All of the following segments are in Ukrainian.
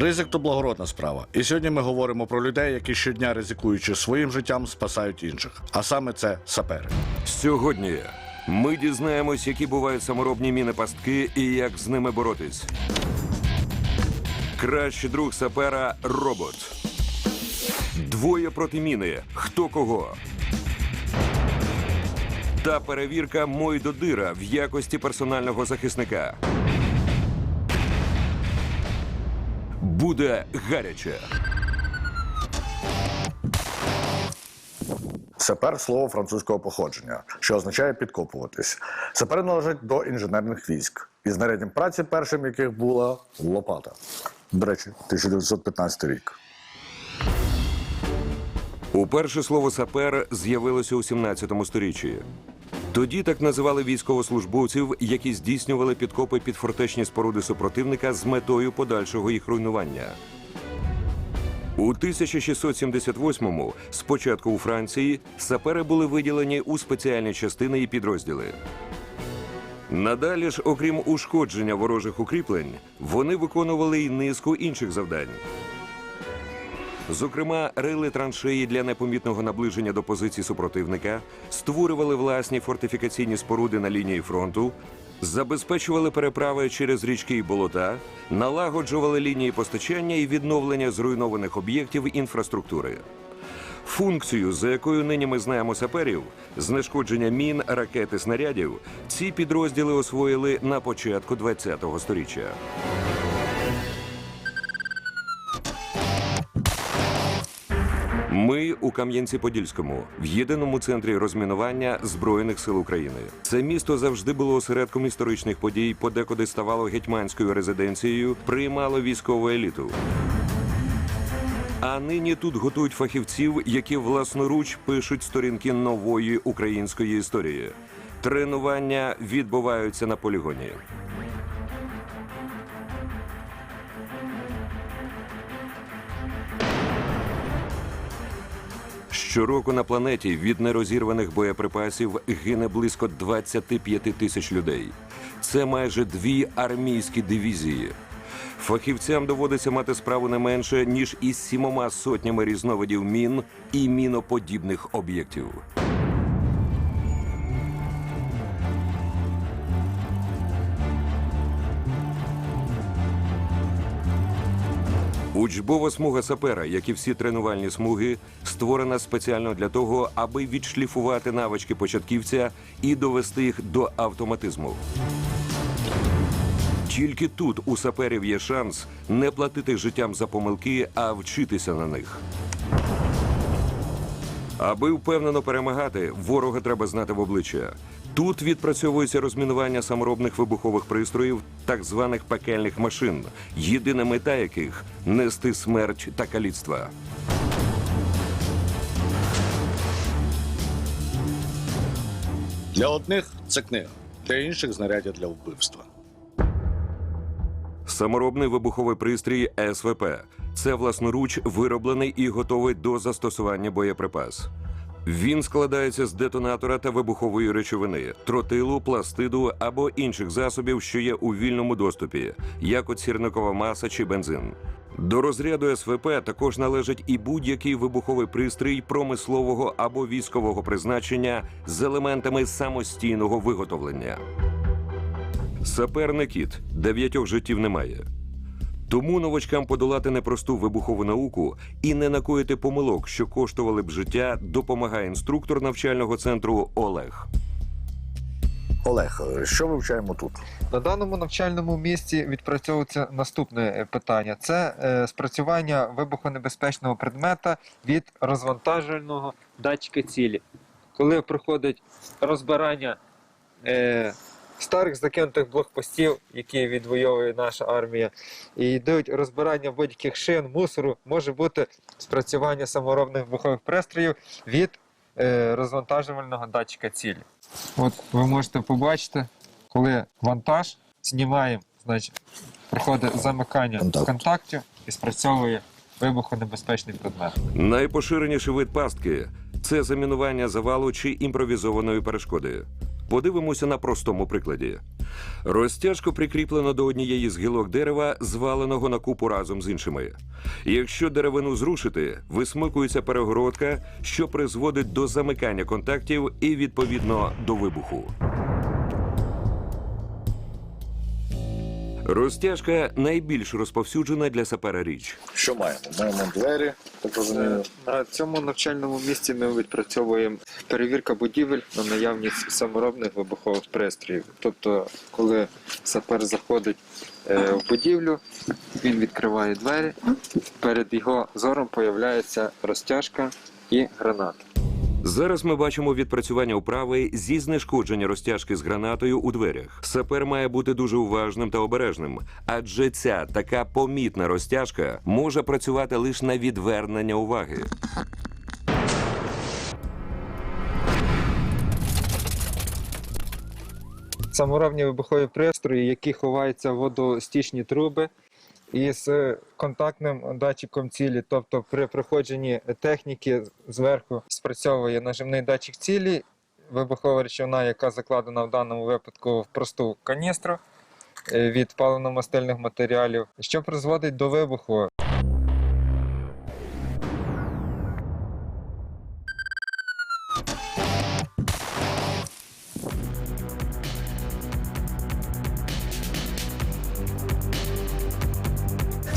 Ризик то благородна справа. І сьогодні ми говоримо про людей, які щодня ризикуючи своїм життям, спасають інших. А саме це сапери. Сьогодні ми дізнаємось, які бувають саморобні міни-пастки і як з ними боротись. Кращий друг сапера робот. Двоє проти міни. Хто кого? Та перевірка Мойдодира в якості персонального захисника. Буде гаряче. Сапер слово французького походження, що означає підкопуватись. Сапери належать до інженерних військ, і знаряддям праці першим яких була лопата. До речі, 1915 рік. Уперше слово сапер з'явилося у 17 сторіччі. Тоді так називали військовослужбовців, які здійснювали підкопи під фортечні споруди супротивника з метою подальшого їх руйнування. У 1678-му, спочатку у Франції, сапери були виділені у спеціальні частини і підрозділи. Надалі ж, окрім ушкодження ворожих укріплень, вони виконували й низку інших завдань. Зокрема, рили траншеї для непомітного наближення до позицій супротивника, створювали власні фортифікаційні споруди на лінії фронту, забезпечували переправи через річки і болота, налагоджували лінії постачання і відновлення зруйнованих об'єктів інфраструктури. Функцію, за якою нині ми знаємо саперів, знешкодження мін, ракет і снарядів, ці підрозділи освоїли на початку ХХ століття. Ми у Кам'янці-Подільському, в єдиному центрі розмінування Збройних сил України. Це місто завжди було осередком історичних подій, подекуди ставало гетьманською резиденцією, приймало військову еліту. А нині тут готують фахівців, які власноруч пишуть сторінки нової української історії. Тренування відбуваються на полігоні. Щороку на планеті від нерозірваних боєприпасів гине близько 25 тисяч людей. Це майже дві армійські дивізії. Фахівцям доводиться мати справу не менше ніж із сімома сотнями різновидів мін і міноподібних об'єктів. Учбова смуга сапера, як і всі тренувальні смуги, створена спеціально для того, аби відшліфувати навички початківця і довести їх до автоматизму. Тільки тут у саперів є шанс не платити життям за помилки, а вчитися на них. Аби впевнено перемагати, ворога треба знати в обличчя. Тут відпрацьовується розмінування саморобних вибухових пристроїв, так званих пекельних машин, єдина мета яких нести смерть та каліцтва. Для одних це книга, для інших знаряддя для вбивства. Саморобний вибуховий пристрій СВП це власноруч вироблений і готовий до застосування боєприпас. Він складається з детонатора та вибухової речовини, тротилу, пластиду або інших засобів, що є у вільному доступі, як от сірникова маса чи бензин. До розряду СВП також належить і будь-який вибуховий пристрій промислового або військового призначення з елементами самостійного виготовлення. Сапер не кіт, дев'ятьох життів немає. Тому новачкам подолати непросту вибухову науку і не накоїти помилок, що коштували б життя, допомагає інструктор навчального центру Олег. Олег, що вивчаємо тут? На даному навчальному місці відпрацьовується наступне е, питання: це е, спрацювання вибухонебезпечного предмета від розвантажувального датчика цілі. Коли проходить розбирання е, старих закинутих блокпостів, які відвоює наша армія, і йдуть розбирання будь-яких шин, мусору, може бути спрацювання саморобних вибухових пристроїв від е, розвантажувального датчика цілі. От ви можете побачити, коли вантаж знімаємо, значить, проходить замикання Контакт. контактів і спрацьовує вибухонебезпечний предмет. Найпоширеніший вид пастки це замінування завалу чи імпровізованої перешкоди. Подивимося на простому прикладі. Розтяжку прикріплено до однієї з гілок дерева, зваленого на купу разом з іншими. Якщо деревину зрушити, висмикується перегородка, що призводить до замикання контактів і відповідно до вибуху. Розтяжка найбільш розповсюджена для сапера річ. Що маємо? Маємо двері, так розумію. На цьому навчальному місці ми відпрацьовуємо перевірка будівель на наявність саморобних вибухових пристроїв. Тобто, коли сапер заходить е, в будівлю, він відкриває двері, перед його зором появляється розтяжка і граната. Зараз ми бачимо відпрацювання вправи зі знешкодження розтяжки з гранатою у дверях. Сапер має бути дуже уважним та обережним, адже ця така помітна розтяжка може працювати лише на відвернення уваги. Саморобні вибухові пристрої, які ховаються в водостічні труби. Із контактним датчиком цілі, тобто при проходженні техніки зверху спрацьовує нажимний датчик цілі, вибухова речовина, яка закладена в даному випадку в просту каністру е, від паливно-мастильних матеріалів, що призводить до вибуху.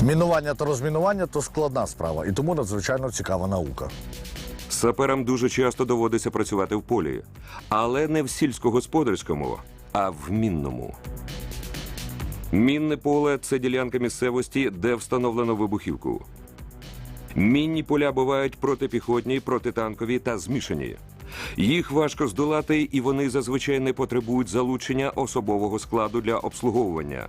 Мінування та розмінування то складна справа, і тому надзвичайно цікава наука. Саперам дуже часто доводиться працювати в полі, але не в сільськогосподарському, а в мінному. Мінне поле це ділянка місцевості, де встановлено вибухівку. Мінні поля бувають протипіхотні, протитанкові та змішані. Їх важко здолати, і вони зазвичай не потребують залучення особового складу для обслуговування.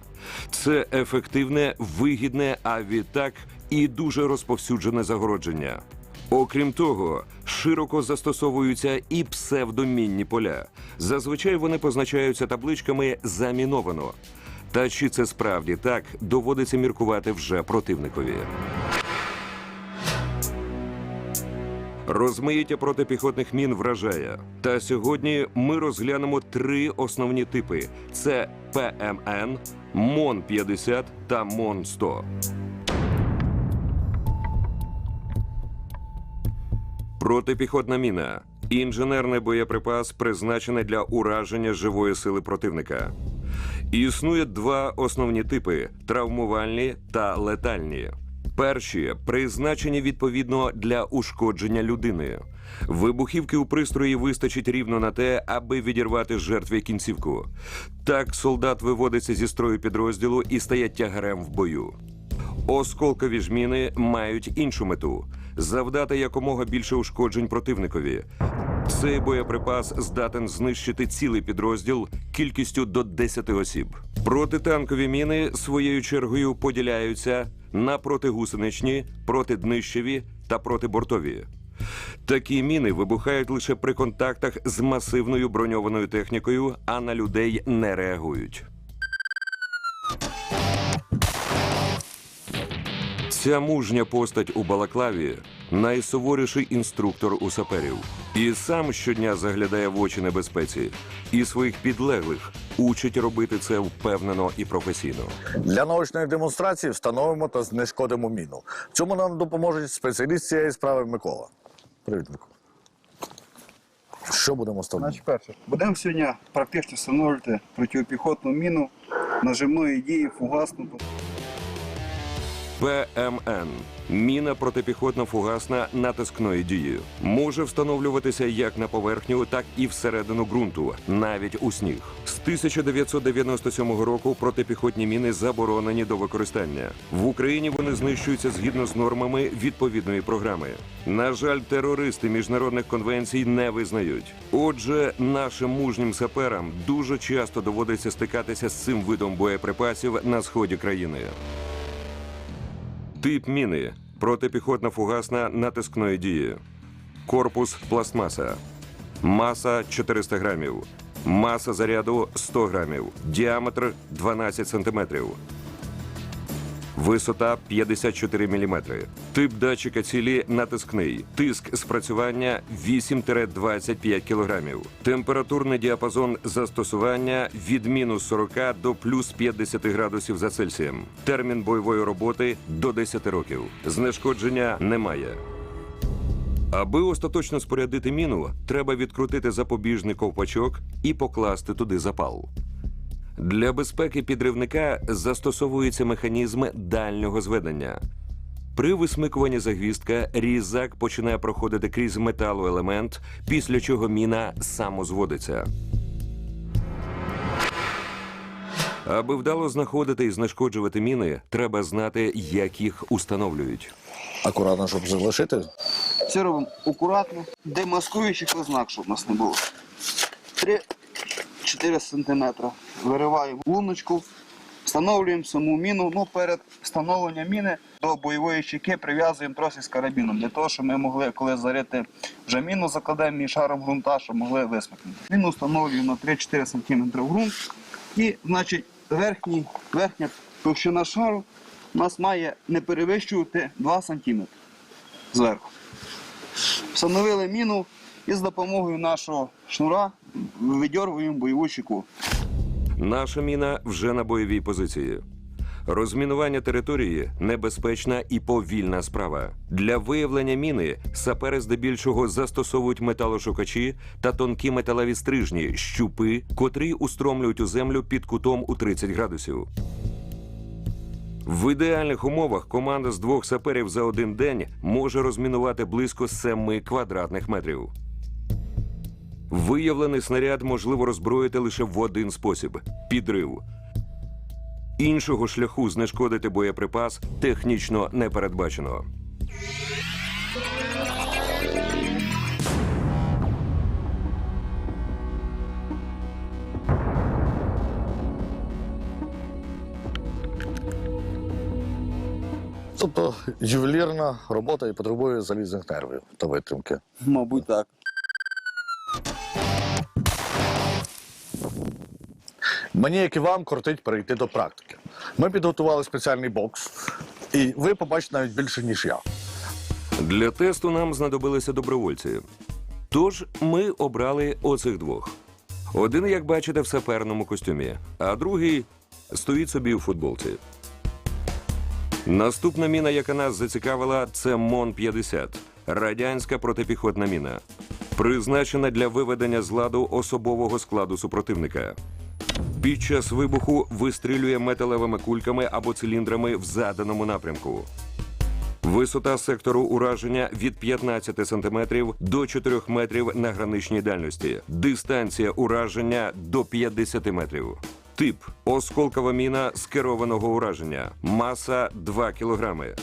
Це ефективне, вигідне, а відтак і дуже розповсюджене загородження. Окрім того, широко застосовуються і псевдомінні поля. Зазвичай вони позначаються табличками заміновано. Та чи це справді так, доводиться міркувати вже противникові. Розмаїття протипіхотних мін вражає. Та сьогодні ми розглянемо три основні типи: це ПМН, МОН 50 та МОН 100 Протипіхотна міна інженерний боєприпас, призначений для ураження живої сили противника. Існує два основні типи: травмувальні та летальні. Перші призначені відповідно для ушкодження людини. Вибухівки у пристрої вистачить рівно на те, аби відірвати жертві кінцівку. Так солдат виводиться зі строю підрозділу і стає тягарем в бою. Осколкові ж міни мають іншу мету завдати якомога більше ушкоджень противникові. Цей боєприпас здатен знищити цілий підрозділ кількістю до 10 осіб. Протитанкові міни своєю чергою поділяються на протигусеничні, протиднищеві та протибортові. Такі міни вибухають лише при контактах з масивною броньованою технікою, а на людей не реагують. Ця мужня постать у Балаклаві найсуворіший інструктор у саперів. І сам щодня заглядає в очі небезпеці, і своїх підлеглих учить робити це впевнено і професійно. Для наочної демонстрації встановимо та знешкодимо міну. В цьому нам допоможе спеціаліст цієї справи Микола. Привіт, Микола. Що будемо встановлювати? Значить, перше, будемо сьогодні практично встановлювати протипіхотну міну нажимної дії, фугасну. ПМН міна протипіхотна фугасна натискної дії може встановлюватися як на поверхню, так і всередину ґрунту, навіть у сніг. З 1997 року протипіхотні міни заборонені до використання. В Україні вони знищуються згідно з нормами відповідної програми. На жаль, терористи міжнародних конвенцій не визнають. Отже, нашим мужнім саперам дуже часто доводиться стикатися з цим видом боєприпасів на сході країни. Тип міни протипіхотна фугасна натискної дії. Корпус пластмаса. Маса 400 грамів. Маса заряду 100 грамів. Діаметр 12 сантиметрів. Висота 54 мм. Тип датчика цілі натискний. Тиск спрацювання 8-25 кг. Температурний діапазон застосування від мінус 40 до плюс 50 градусів за Цельсієм. Термін бойової роботи до 10 років. Знешкодження немає. Аби остаточно спорядити міну, треба відкрутити запобіжний ковпачок і покласти туди запал. Для безпеки підривника застосовується механізм дальнього зведення. При висмикуванні загвіздка різак починає проходити крізь металоелемент, після чого міна самозводиться. Аби вдало знаходити і знешкоджувати міни, треба знати, як їх установлюють. Акуратно, щоб залишити. Все робимо акуратно, демаскуючих ознак, щоб нас не було. 3-4 см. Вириваємо луночку, встановлюємо саму міну. Ну, перед встановленням міни до бойової щеки прив'язуємо тросик з карабіном, для того, щоб ми могли, коли зарити вже міну, закладемо її шаром ґрунта, щоб могли висмикнути. Міну встановлюємо на 3-4 см ґрунт. І, значить, верхній, верхня товщина шару у нас має не перевищувати 2 см зверху. Встановили міну і з допомогою нашого шнура видьоргуємо бойову чеку. Наша міна вже на бойовій позиції. Розмінування території небезпечна і повільна справа. Для виявлення міни сапери здебільшого застосовують металошукачі та тонкі металеві стрижні, щупи, котрі устромлюють у землю під кутом у 30 градусів. В ідеальних умовах команда з двох саперів за один день може розмінувати близько 7 квадратних метрів. Виявлений снаряд можливо роззброїти лише в один спосіб підрив. Іншого шляху знешкодити боєприпас технічно не передбачено. Тобто ювелірна робота і потребує залізних нервів та витримки. Мабуть, так. Мені, як і вам, кортить перейти до практики. Ми підготували спеціальний бокс, і ви побачите навіть більше, ніж я. Для тесту нам знадобилися добровольці. Тож ми обрали оцих двох. Один, як бачите, в саперному костюмі, а другий стоїть собі у футболці. Наступна міна, яка нас зацікавила, це МОН-50 радянська протипіхотна міна, призначена для виведення з ладу особового складу супротивника. Під час вибуху вистрілює металевими кульками або циліндрами в заданому напрямку. Висота сектору ураження від 15 см до 4 метрів на граничній дальності. Дистанція ураження до 50 метрів. Тип осколкова міна з керованого ураження. Маса 2 кілограми.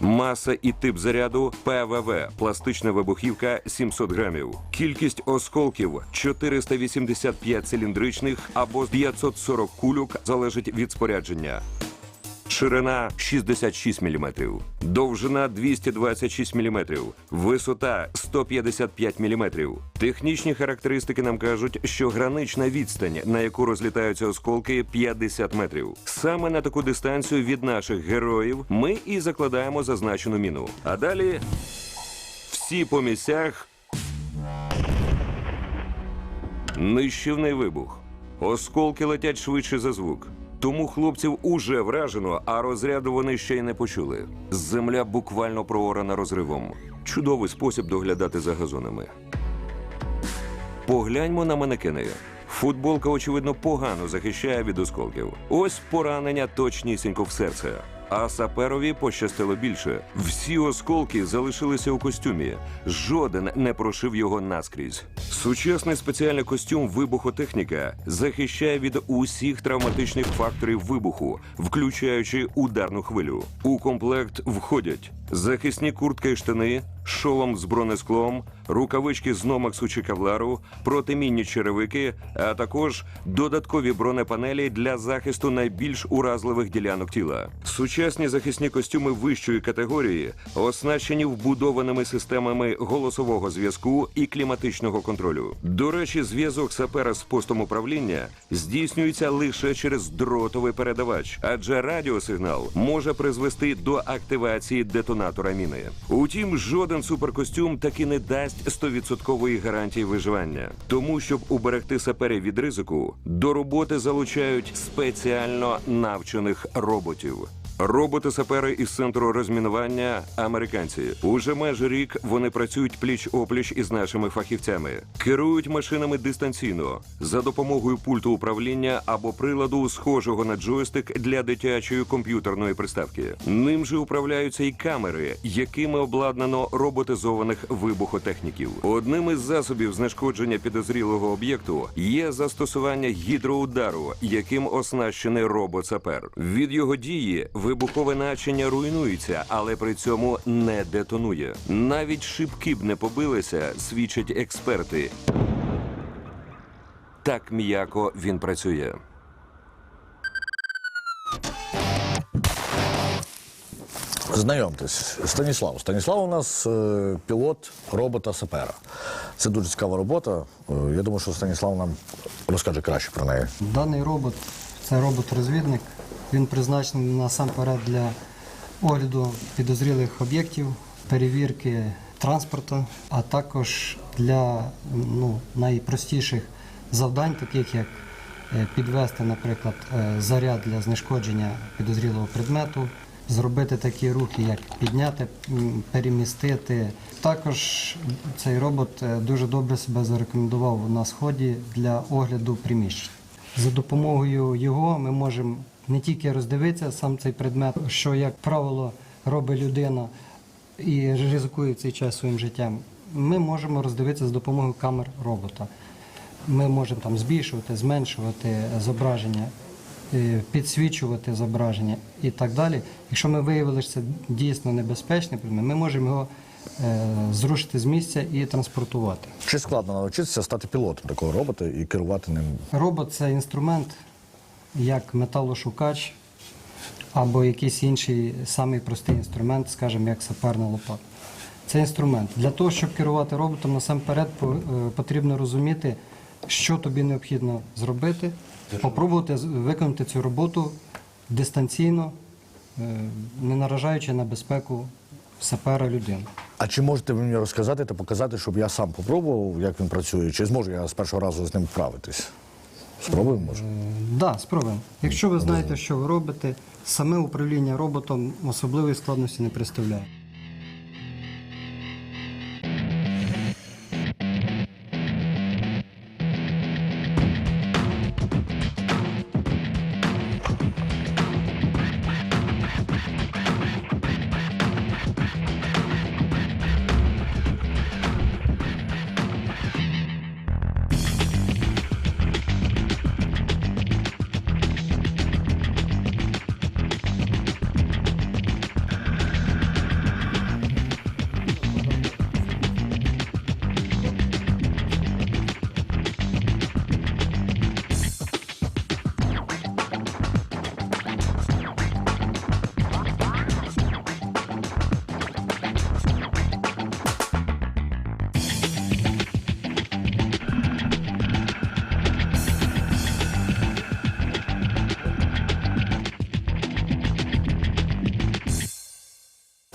Маса і тип заряду ПВВ, пластична вибухівка 700 грамів. Кількість осколків 485 циліндричних або 540 кульок залежить від спорядження. Ширина 66 мм, довжина 226 мм, висота 155 мм. Технічні характеристики нам кажуть, що гранична відстань, на яку розлітаються осколки, 50 метрів. Саме на таку дистанцію від наших героїв ми і закладаємо зазначену міну. А далі всі по місцях. Нищівний вибух. Осколки летять швидше за звук. Тому хлопців уже вражено, а розряду вони ще й не почули. Земля буквально проорана розривом. Чудовий спосіб доглядати за газонами. Погляньмо на манекени. Футболка, очевидно, погано захищає від осколків. Ось поранення точнісінько в серце. А саперові пощастило більше. Всі осколки залишилися у костюмі. Жоден не прошив його наскрізь. Сучасний спеціальний костюм вибухотехніка захищає від усіх травматичних факторів вибуху, включаючи ударну хвилю. У комплект входять захисні куртки і штани, шолом з бронесклом, рукавички з номаксу чи протимінні черевики, а також додаткові бронепанелі для захисту найбільш уразливих ділянок тіла. Сучасні захисні костюми вищої категорії оснащені вбудованими системами голосового зв'язку і кліматичного контролю. До речі, зв'язок сапера з постом управління здійснюється лише через дротовий передавач, адже радіосигнал може призвести до активації детонатора міни. Утім, жоден суперкостюм таки не дасть стовідсоткової гарантії виживання. Тому, щоб уберегти саперів від ризику, до роботи залучають спеціально навчених роботів. Роботи-сапери із центру розмінування американці. Уже майже рік вони працюють пліч опліч із нашими фахівцями, керують машинами дистанційно за допомогою пульту управління або приладу, схожого на джойстик для дитячої комп'ютерної приставки. Ним же управляються і камери, якими обладнано роботизованих вибухотехніків. Одним із засобів знешкодження підозрілого об'єкту є застосування гідроудару, яким оснащений робот-сапер. Від його дії вибухове начиння руйнується, але при цьому не детонує. Навіть шибки б не побилися, свідчать експерти. Так м'яко він працює. Знайомтесь, Станіслав. Станіслав у нас е, пілот робота сапера. Це дуже цікава робота. Е, я думаю, що Станіслав нам розкаже краще про неї. Даний робот це робот-розвідник. Він призначений насамперед для огляду підозрілих об'єктів, перевірки транспорту, а також для ну, найпростіших завдань, таких як е, підвести, наприклад, е, заряд для знешкодження підозрілого предмету, зробити такі рухи, як підняти, перемістити. Також цей робот е, дуже добре себе зарекомендував на сході для огляду приміщень. За допомогою його ми можемо не тільки роздивитися сам цей предмет, що, як правило, робить людина і ризикує в цей час своїм життям. Ми можемо роздивитися з допомогою камер робота. Ми можемо там збільшувати, зменшувати зображення, е, підсвічувати зображення і так далі. Якщо ми виявили, що це дійсно небезпечний предмет, ми можемо його е, зрушити з місця і транспортувати. Чи складно навчитися стати пілотом такого робота і керувати ним? Робот це інструмент, як металошукач або якийсь інший самий простий інструмент, скажімо, як саперна лопата. Це інструмент. Для того, щоб керувати роботом, насамперед е, потрібно розуміти, що тобі необхідно зробити, попробувати виконати цю роботу дистанційно, е, не наражаючи на безпеку сапера людини. А чи можете ви мені розказати та показати, щоб я сам попробував, як він працює? Чи зможу я з першого разу з ним вправитись? Спробуємо, може? Так, да, спробуємо. Якщо ви знаєте, що ви робите, саме управління роботом особливої складності не представляє.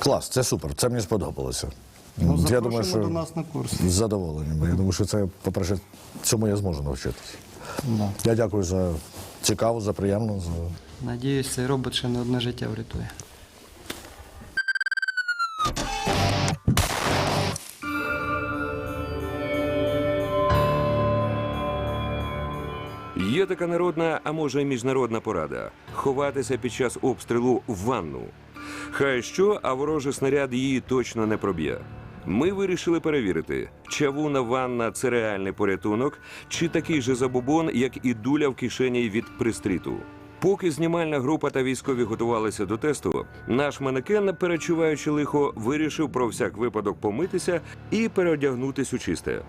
Клас, це супер. Це мені сподобалося. Ну, я думаю, що до нас на курс. з задоволенням. Я думаю, що це, по-перше, цьому я зможу навчитися. Да. Я дякую за цікаво, за приємно. За... Надіюсь, цей робот ще не одне життя врятує. Є така народна, а може й міжнародна порада ховатися під час обстрілу в ванну. Хай що, а ворожий снаряд її точно не проб'є. Ми вирішили перевірити, чавуна ванна це реальний порятунок, чи такий же забобон, як і дуля в кишені від пристріту. Поки знімальна група та військові готувалися до тесту, наш манекен, перечуваючи лихо, вирішив про всяк випадок помитися і переодягнутись у чисте.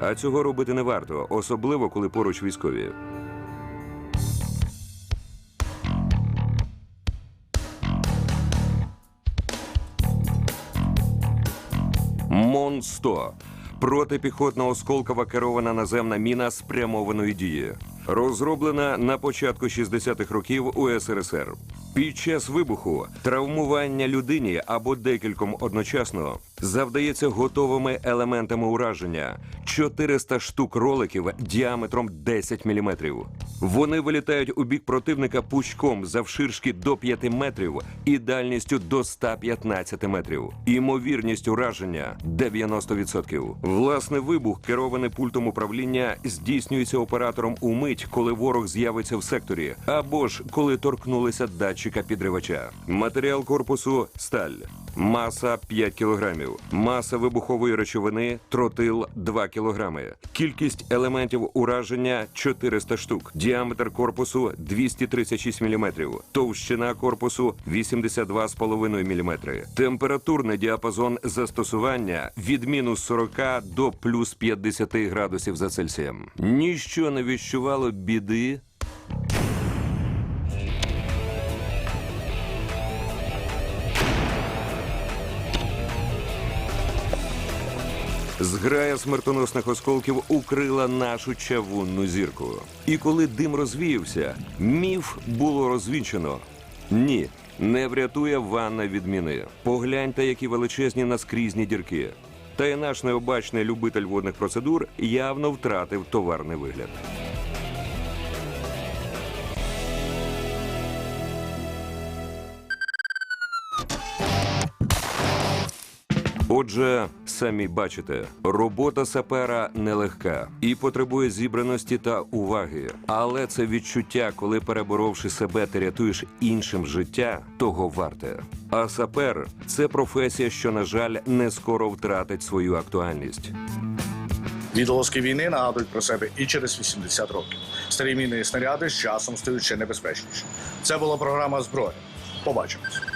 А цього робити не варто, особливо коли поруч військові. МОН-100 – протипіхотна осколкова керована наземна міна спрямованої дії. Розроблена на початку 60-х років у СРСР. Під час вибуху травмування людині або декільком одночасно завдається готовими елементами ураження 400 штук роликів діаметром 10 мм. Вони вилітають у бік противника пучком завширшки до 5 метрів і дальністю до 115 метрів. Імовірність ураження 90%. Власне, вибух, керований пультом управління, здійснюється оператором у мить, коли ворог з'явиться в секторі, або ж коли торкнулися датчика підривача. Матеріал корпусу сталь. Маса 5 кілограмів. Маса вибухової речовини тротил 2 кілограми. Кількість елементів ураження 400 штук. Діаметр корпусу 236 мм. Товщина корпусу 82,5 мм. Температурний діапазон застосування від мінус 40 до плюс 50 градусів за Цельсієм. Ніщо не віщувало біди Зграя смертоносних осколків укрила нашу чавунну зірку. І коли дим розвіявся, міф було розвінчено. Ні, не врятує ванна від міни. Погляньте, які величезні наскрізні дірки. Та й наш необачний любитель водних процедур явно втратив товарний вигляд. Отже, самі бачите, робота сапера нелегка і потребує зібраності та уваги. Але це відчуття, коли переборовши себе, ти рятуєш іншим життя, того варте. А сапер це професія, що, на жаль, не скоро втратить свою актуальність. Відголоски війни нагадують про себе і через 80 років. Старі міни і снаряди з часом стають ще небезпечніші. Це була програма зброя. Побачимось.